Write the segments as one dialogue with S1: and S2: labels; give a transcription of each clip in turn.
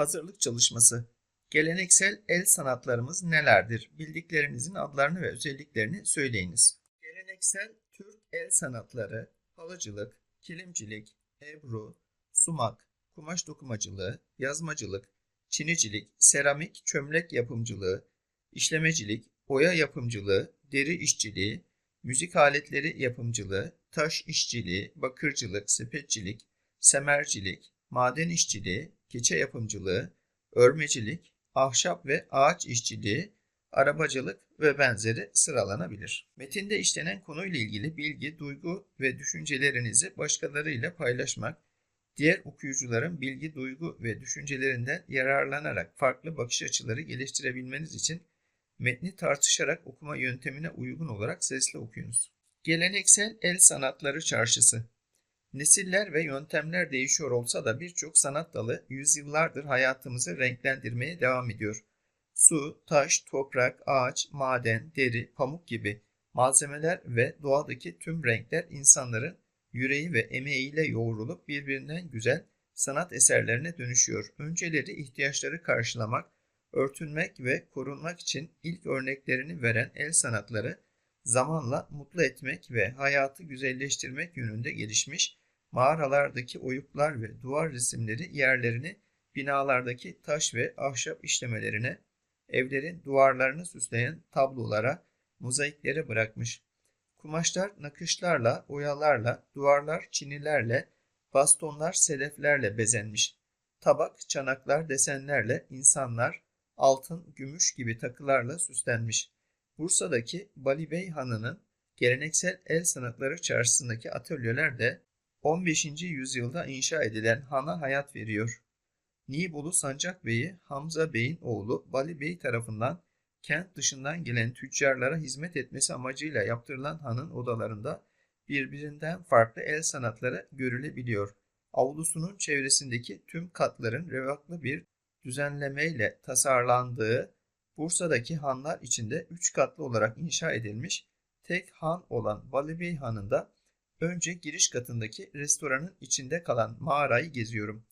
S1: Hazırlık çalışması. Geleneksel el sanatlarımız nelerdir? Bildiklerinizin adlarını ve özelliklerini söyleyiniz. Geleneksel Türk el sanatları halıcılık, kilimcilik, ebru, sumak, kumaş dokumacılığı, yazmacılık, çinicilik, seramik, çömlek yapımcılığı, işlemecilik, oya yapımcılığı, deri işçiliği, müzik aletleri yapımcılığı, taş işçiliği, bakırcılık, sepetçilik, semercilik, maden işçiliği, keçe yapımcılığı, örmecilik, ahşap ve ağaç işçiliği, arabacılık ve benzeri sıralanabilir. Metinde işlenen konuyla ilgili bilgi, duygu ve düşüncelerinizi başkalarıyla paylaşmak, diğer okuyucuların bilgi, duygu ve düşüncelerinden yararlanarak farklı bakış açıları geliştirebilmeniz için metni tartışarak okuma yöntemine uygun olarak sesli okuyunuz. Geleneksel el sanatları çarşısı Nesiller ve yöntemler değişiyor olsa da birçok sanat dalı yüzyıllardır hayatımızı renklendirmeye devam ediyor. Su, taş, toprak, ağaç, maden, deri, pamuk gibi malzemeler ve doğadaki tüm renkler insanların yüreği ve emeğiyle yoğrulup birbirinden güzel sanat eserlerine dönüşüyor. Önceleri ihtiyaçları karşılamak, örtünmek ve korunmak için ilk örneklerini veren el sanatları zamanla mutlu etmek ve hayatı güzelleştirmek yönünde gelişmiş, mağaralardaki oyuklar ve duvar resimleri yerlerini binalardaki taş ve ahşap işlemelerine, evlerin duvarlarını süsleyen tablolara, mozaiklere bırakmış. Kumaşlar nakışlarla, oyalarla, duvarlar çinilerle, bastonlar sedeflerle bezenmiş. Tabak, çanaklar desenlerle, insanlar altın, gümüş gibi takılarla süslenmiş. Bursa'daki Bali Bey Hanı'nın geleneksel el sanatları çarşısındaki atölyeler de 15. yüzyılda inşa edilen hana hayat veriyor. Nibolu Sancak Bey'i Hamza Bey'in oğlu Bali Bey tarafından kent dışından gelen tüccarlara hizmet etmesi amacıyla yaptırılan hanın odalarında birbirinden farklı el sanatları görülebiliyor. Avlusunun çevresindeki tüm katların revaklı bir düzenlemeyle tasarlandığı Bursa'daki hanlar içinde 3 katlı olarak inşa edilmiş tek han olan Vali Bey Hanı'nda önce giriş katındaki restoranın içinde kalan mağarayı geziyorum.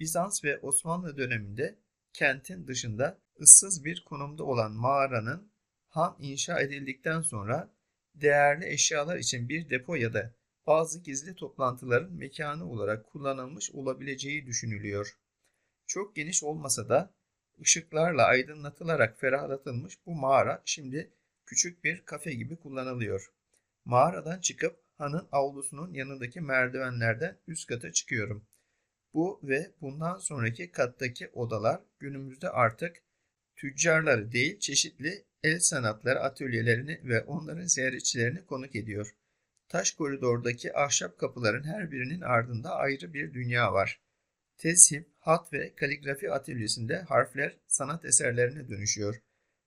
S1: Bizans ve Osmanlı döneminde kentin dışında ıssız bir konumda olan mağaranın han inşa edildikten sonra değerli eşyalar için bir depo ya da bazı gizli toplantıların mekanı olarak kullanılmış olabileceği düşünülüyor. Çok geniş olmasa da ışıklarla aydınlatılarak ferahlatılmış bu mağara şimdi küçük bir kafe gibi kullanılıyor. Mağaradan çıkıp hanın avlusunun yanındaki merdivenlerden üst kata çıkıyorum. Bu ve bundan sonraki kattaki odalar günümüzde artık tüccarları değil çeşitli el sanatları atölyelerini ve onların ziyaretçilerini konuk ediyor. Taş koridordaki ahşap kapıların her birinin ardında ayrı bir dünya var. Tezhip, hat ve kaligrafi atölyesinde harfler sanat eserlerine dönüşüyor.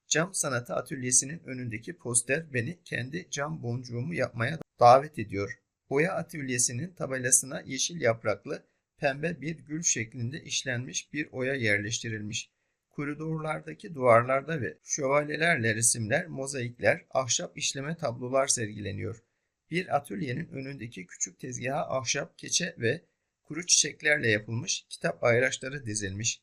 S1: Cam sanatı atölyesinin önündeki poster beni kendi cam boncuğumu yapmaya davet ediyor. Boya atölyesinin tabelasına yeşil yapraklı pembe bir gül şeklinde işlenmiş bir oya yerleştirilmiş. Koridorlardaki duvarlarda ve şövalyelerle resimler, mozaikler, ahşap işleme tablolar sergileniyor. Bir atölyenin önündeki küçük tezgaha ahşap, keçe ve kuru çiçeklerle yapılmış kitap ayraçları dizilmiş.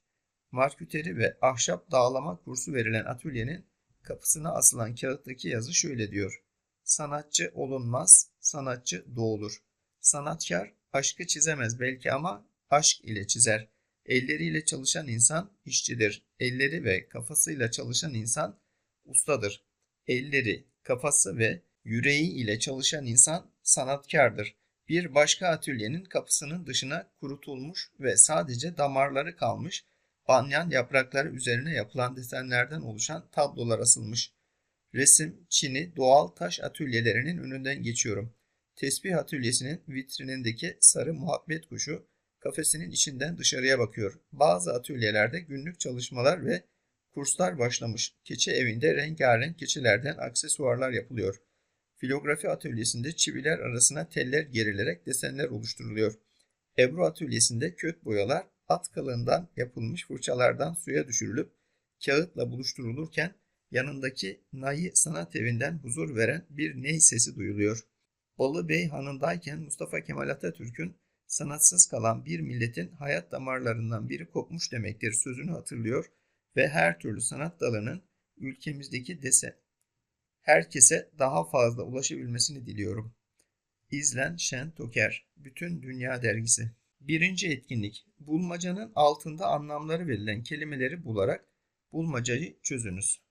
S1: Marküteri ve ahşap dağlama kursu verilen atölyenin kapısına asılan kağıttaki yazı şöyle diyor. Sanatçı olunmaz, sanatçı doğulur. Sanatkar aşkı çizemez belki ama aşk ile çizer. Elleriyle çalışan insan işçidir. Elleri ve kafasıyla çalışan insan ustadır. Elleri, kafası ve yüreği ile çalışan insan sanatkardır. Bir başka atölyenin kapısının dışına kurutulmuş ve sadece damarları kalmış banyan yaprakları üzerine yapılan desenlerden oluşan tablolar asılmış. Resim, çini, doğal taş atölyelerinin önünden geçiyorum. Tesbih atölyesinin vitrinindeki sarı muhabbet kuşu kafesinin içinden dışarıya bakıyor. Bazı atölyelerde günlük çalışmalar ve kurslar başlamış. Keçi evinde rengarenk keçilerden aksesuarlar yapılıyor. Filografi atölyesinde çiviler arasına teller gerilerek desenler oluşturuluyor. Ebru atölyesinde kök boyalar at kalığından yapılmış fırçalardan suya düşürülüp kağıtla buluşturulurken yanındaki Nayi Sanat Evi'nden huzur veren bir ney sesi duyuluyor. Balı Bey Hanı'ndayken Mustafa Kemal Atatürk'ün sanatsız kalan bir milletin hayat damarlarından biri kopmuş demektir sözünü hatırlıyor ve her türlü sanat dalının ülkemizdeki dese herkese daha fazla ulaşabilmesini diliyorum. İzlen Şen Toker, Bütün Dünya Dergisi. Birinci etkinlik, bulmacanın altında anlamları verilen kelimeleri bularak bulmacayı çözünüz.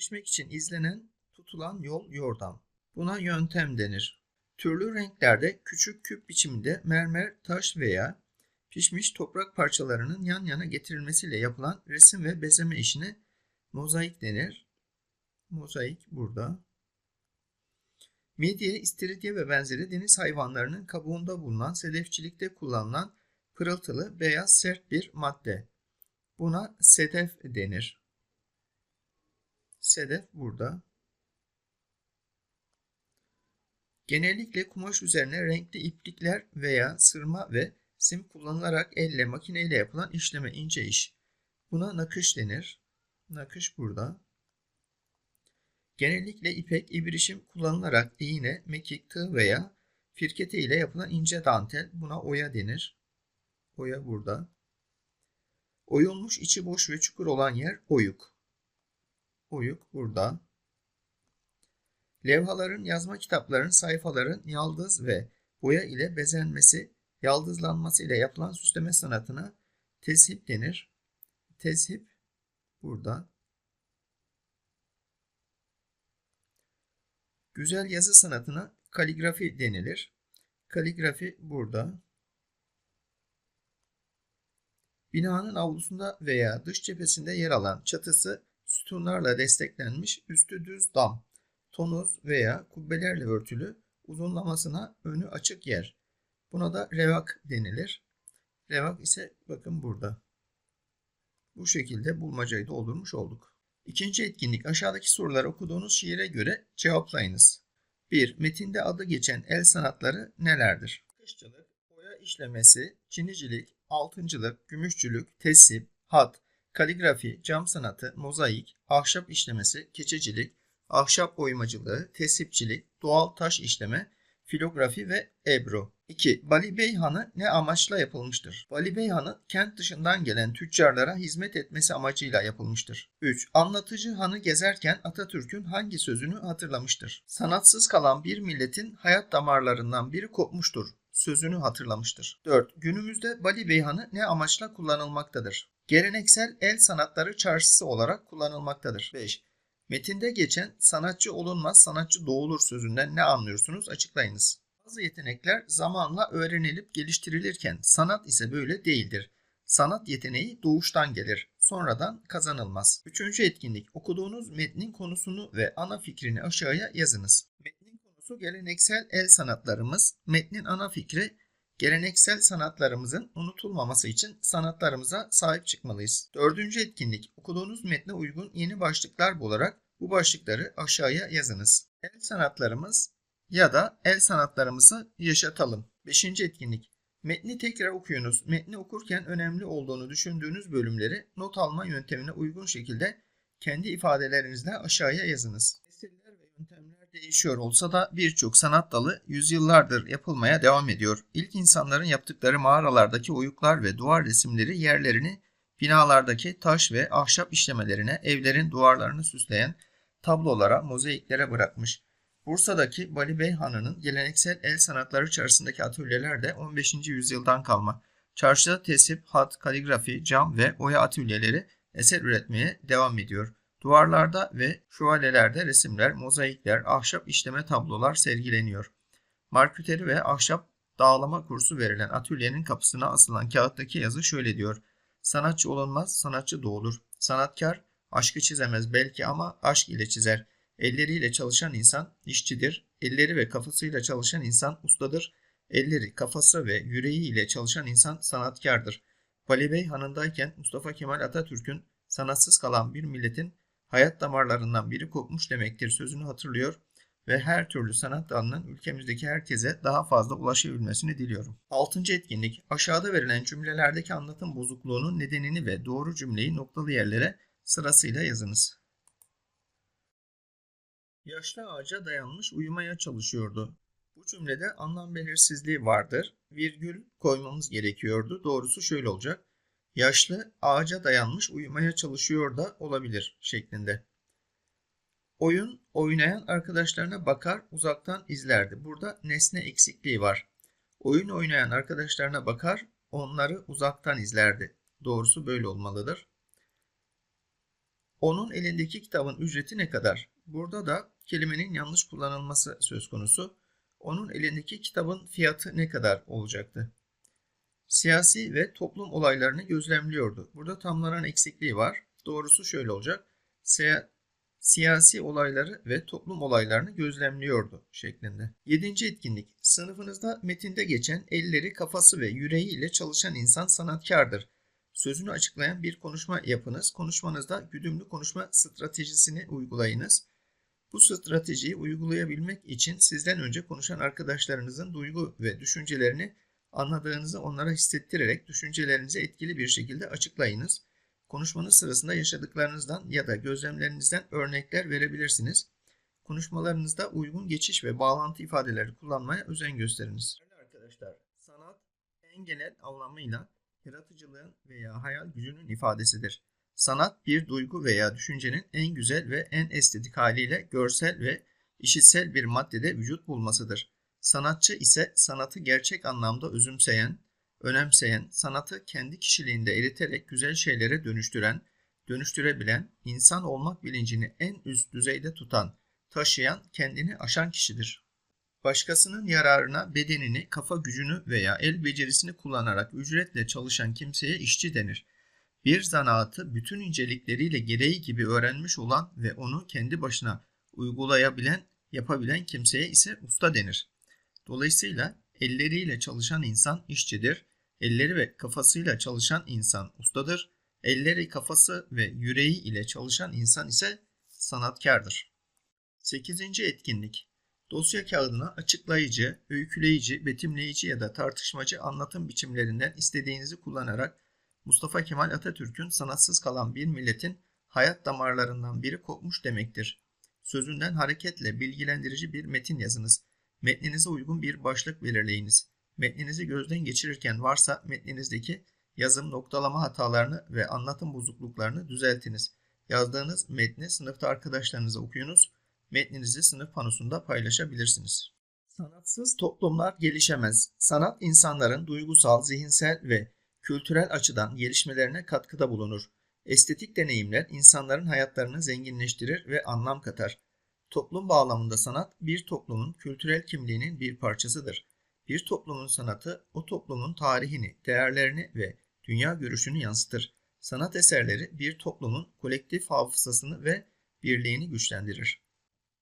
S1: Erişmek için izlenen, tutulan yol yordam. Buna yöntem denir. Türlü renklerde küçük küp biçiminde mermer, taş veya pişmiş toprak parçalarının yan yana getirilmesiyle yapılan resim ve bezeme işine mozaik denir. Mozaik burada. Midye, istiridye ve benzeri deniz hayvanlarının kabuğunda bulunan sedefçilikte kullanılan pırıltılı beyaz sert bir madde. Buna sedef denir. Sedef burada. Genellikle kumaş üzerine renkli iplikler veya sırma ve sim kullanılarak elle makineyle yapılan işleme ince iş. Buna nakış denir. Nakış burada. Genellikle ipek, ibrişim kullanılarak iğne, mekik, tığ veya firkete ile yapılan ince dantel buna oya denir. Oya burada. Oyulmuş içi boş ve çukur olan yer oyuk. Oyuk burada. Levhaların, yazma kitapların, sayfaların yaldız ve boya ile bezenmesi, yaldızlanması ile yapılan süsleme sanatına teship denir. Teship burada. Güzel yazı sanatına kaligrafi denilir. Kaligrafi burada. Binanın avlusunda veya dış cephesinde yer alan çatısı sütunlarla desteklenmiş üstü düz dam, tonuz veya kubbelerle örtülü uzunlamasına önü açık yer. Buna da revak denilir. Revak ise bakın burada. Bu şekilde bulmacayı doldurmuş olduk. İkinci etkinlik aşağıdaki soruları okuduğunuz şiire göre cevaplayınız. 1. Metinde adı geçen el sanatları nelerdir? Kışçılık, boya işlemesi, çinicilik, altıncılık, gümüşçülük, tesip, hat, kaligrafi, cam sanatı, mozaik, ahşap işlemesi, keçecilik, ahşap oymacılığı, tesipçilik, doğal taş işleme, filografi ve ebru. 2. Bali Bey Hanı ne amaçla yapılmıştır? Bali Bey Hanı kent dışından gelen tüccarlara hizmet etmesi amacıyla yapılmıştır. 3. Anlatıcı hanı gezerken Atatürk'ün hangi sözünü hatırlamıştır? Sanatsız kalan bir milletin hayat damarlarından biri kopmuştur sözünü hatırlamıştır. 4. Günümüzde Bali Bey Hanı ne amaçla kullanılmaktadır? Geleneksel el sanatları çarşısı olarak kullanılmaktadır. 5. Metinde geçen sanatçı olunmaz sanatçı doğulur sözünden ne anlıyorsunuz açıklayınız. Bazı yetenekler zamanla öğrenilip geliştirilirken sanat ise böyle değildir. Sanat yeteneği doğuştan gelir, sonradan kazanılmaz. Üçüncü etkinlik, okuduğunuz metnin konusunu ve ana fikrini aşağıya yazınız. Metnin konusu geleneksel el sanatlarımız, metnin ana fikri geleneksel sanatlarımızın unutulmaması için sanatlarımıza sahip çıkmalıyız. Dördüncü etkinlik, okuduğunuz metne uygun yeni başlıklar bularak bu başlıkları aşağıya yazınız. El sanatlarımız ya da el sanatlarımızı yaşatalım. Beşinci etkinlik, metni tekrar okuyunuz. Metni okurken önemli olduğunu düşündüğünüz bölümleri not alma yöntemine uygun şekilde kendi ifadelerinizle aşağıya yazınız. Esirler ve yöntemler değişiyor olsa da birçok sanat dalı yüzyıllardır yapılmaya devam ediyor. İlk insanların yaptıkları mağaralardaki oyuklar ve duvar resimleri yerlerini binalardaki taş ve ahşap işlemelerine, evlerin duvarlarını süsleyen tablolara, mozaiklere bırakmış. Bursa'daki Bali Bey geleneksel el sanatları çarşısındaki atölyeler de 15. yüzyıldan kalma. Çarşıda tesip, hat, kaligrafi, cam ve oya atölyeleri eser üretmeye devam ediyor. Duvarlarda ve şövalelerde resimler, mozaikler, ahşap işleme tablolar sergileniyor. Marküteri ve ahşap dağlama kursu verilen atölyenin kapısına asılan kağıttaki yazı şöyle diyor. Sanatçı olunmaz, sanatçı doğulur. Sanatkar aşkı çizemez belki ama aşk ile çizer. Elleriyle çalışan insan işçidir. Elleri ve kafasıyla çalışan insan ustadır. Elleri, kafası ve yüreğiyle çalışan insan sanatkardır. Vali Bey hanındayken Mustafa Kemal Atatürk'ün sanatsız kalan bir milletin hayat damarlarından biri kopmuş demektir sözünü hatırlıyor ve her türlü sanat dalının ülkemizdeki herkese daha fazla ulaşabilmesini diliyorum. Altıncı etkinlik aşağıda verilen cümlelerdeki anlatım bozukluğunun nedenini ve doğru cümleyi noktalı yerlere sırasıyla yazınız. Yaşlı ağaca dayanmış uyumaya çalışıyordu. Bu cümlede anlam belirsizliği vardır. Virgül koymamız gerekiyordu. Doğrusu şöyle olacak. Yaşlı ağaca dayanmış uyumaya çalışıyor da olabilir şeklinde. Oyun oynayan arkadaşlarına bakar uzaktan izlerdi. Burada nesne eksikliği var. Oyun oynayan arkadaşlarına bakar onları uzaktan izlerdi. Doğrusu böyle olmalıdır. Onun elindeki kitabın ücreti ne kadar? Burada da kelimenin yanlış kullanılması söz konusu. Onun elindeki kitabın fiyatı ne kadar olacaktı? Siyasi ve toplum olaylarını gözlemliyordu. Burada tamlanan eksikliği var. Doğrusu şöyle olacak. Si siyasi olayları ve toplum olaylarını gözlemliyordu şeklinde. Yedinci etkinlik. Sınıfınızda metinde geçen elleri, kafası ve yüreği ile çalışan insan sanatkardır. Sözünü açıklayan bir konuşma yapınız. Konuşmanızda güdümlü konuşma stratejisini uygulayınız. Bu stratejiyi uygulayabilmek için sizden önce konuşan arkadaşlarınızın duygu ve düşüncelerini anladığınızı onlara hissettirerek düşüncelerinizi etkili bir şekilde açıklayınız. Konuşmanız sırasında yaşadıklarınızdan ya da gözlemlerinizden örnekler verebilirsiniz. Konuşmalarınızda uygun geçiş ve bağlantı ifadeleri kullanmaya özen gösteriniz. Arkadaşlar, sanat en genel anlamıyla yaratıcılığın veya hayal gücünün ifadesidir. Sanat bir duygu veya düşüncenin en güzel ve en estetik haliyle görsel ve işitsel bir maddede vücut bulmasıdır. Sanatçı ise sanatı gerçek anlamda özümseyen, önemseyen, sanatı kendi kişiliğinde eriterek güzel şeylere dönüştüren, dönüştürebilen, insan olmak bilincini en üst düzeyde tutan, taşıyan, kendini aşan kişidir. Başkasının yararına bedenini, kafa gücünü veya el becerisini kullanarak ücretle çalışan kimseye işçi denir. Bir zanaatı bütün incelikleriyle gereği gibi öğrenmiş olan ve onu kendi başına uygulayabilen, yapabilen kimseye ise usta denir. Dolayısıyla elleriyle çalışan insan işçidir, elleri ve kafasıyla çalışan insan ustadır, elleri, kafası ve yüreği ile çalışan insan ise sanatkardır. 8. etkinlik Dosya kağıdına açıklayıcı, öyküleyici, betimleyici ya da tartışmacı anlatım biçimlerinden istediğinizi kullanarak Mustafa Kemal Atatürk'ün sanatsız kalan bir milletin hayat damarlarından biri kopmuş demektir. Sözünden hareketle bilgilendirici bir metin yazınız. Metninize uygun bir başlık belirleyiniz. Metninizi gözden geçirirken varsa metninizdeki yazım noktalama hatalarını ve anlatım bozukluklarını düzeltiniz. Yazdığınız metni sınıfta arkadaşlarınıza okuyunuz. Metninizi sınıf panosunda paylaşabilirsiniz. Sanatsız toplumlar gelişemez. Sanat insanların duygusal, zihinsel ve kültürel açıdan gelişmelerine katkıda bulunur. Estetik deneyimler insanların hayatlarını zenginleştirir ve anlam katar. Toplum bağlamında sanat bir toplumun kültürel kimliğinin bir parçasıdır. Bir toplumun sanatı o toplumun tarihini, değerlerini ve dünya görüşünü yansıtır. Sanat eserleri bir toplumun kolektif hafızasını ve birliğini güçlendirir.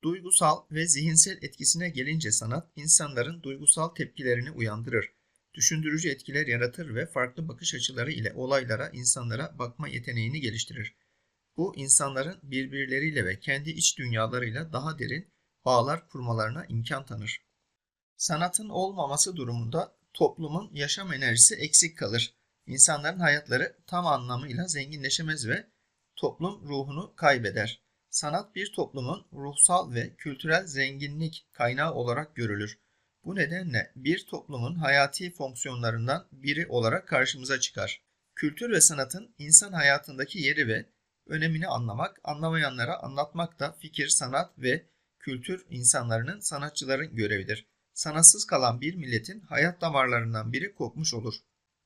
S1: Duygusal ve zihinsel etkisine gelince sanat insanların duygusal tepkilerini uyandırır. Düşündürücü etkiler yaratır ve farklı bakış açıları ile olaylara, insanlara bakma yeteneğini geliştirir. Bu insanların birbirleriyle ve kendi iç dünyalarıyla daha derin bağlar kurmalarına imkan tanır. Sanatın olmaması durumunda toplumun yaşam enerjisi eksik kalır. İnsanların hayatları tam anlamıyla zenginleşemez ve toplum ruhunu kaybeder. Sanat bir toplumun ruhsal ve kültürel zenginlik kaynağı olarak görülür. Bu nedenle bir toplumun hayati fonksiyonlarından biri olarak karşımıza çıkar. Kültür ve sanatın insan hayatındaki yeri ve önemini anlamak, anlamayanlara anlatmak da fikir, sanat ve kültür insanlarının, sanatçıların görevidir. Sanatsız kalan bir milletin hayat damarlarından biri kopmuş olur.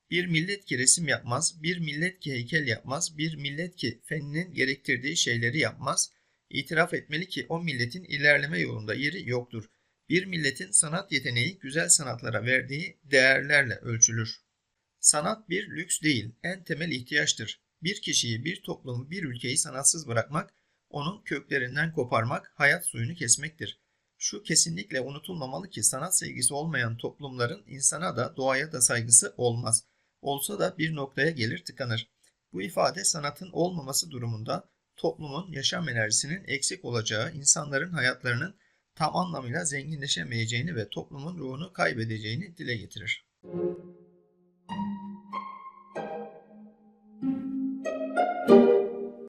S1: Bir millet ki resim yapmaz, bir millet ki heykel yapmaz, bir millet ki fennin gerektirdiği şeyleri yapmaz, itiraf etmeli ki o milletin ilerleme yolunda yeri yoktur. Bir milletin sanat yeteneği güzel sanatlara verdiği değerlerle ölçülür. Sanat bir lüks değil, en temel ihtiyaçtır. Bir kişiyi, bir toplumu, bir ülkeyi sanatsız bırakmak, onun köklerinden koparmak, hayat suyunu kesmektir. Şu kesinlikle unutulmamalı ki sanat sevgisi olmayan toplumların insana da doğaya da saygısı olmaz. Olsa da bir noktaya gelir tıkanır. Bu ifade sanatın olmaması durumunda toplumun yaşam enerjisinin eksik olacağı, insanların hayatlarının tam anlamıyla zenginleşemeyeceğini ve toplumun ruhunu kaybedeceğini dile getirir.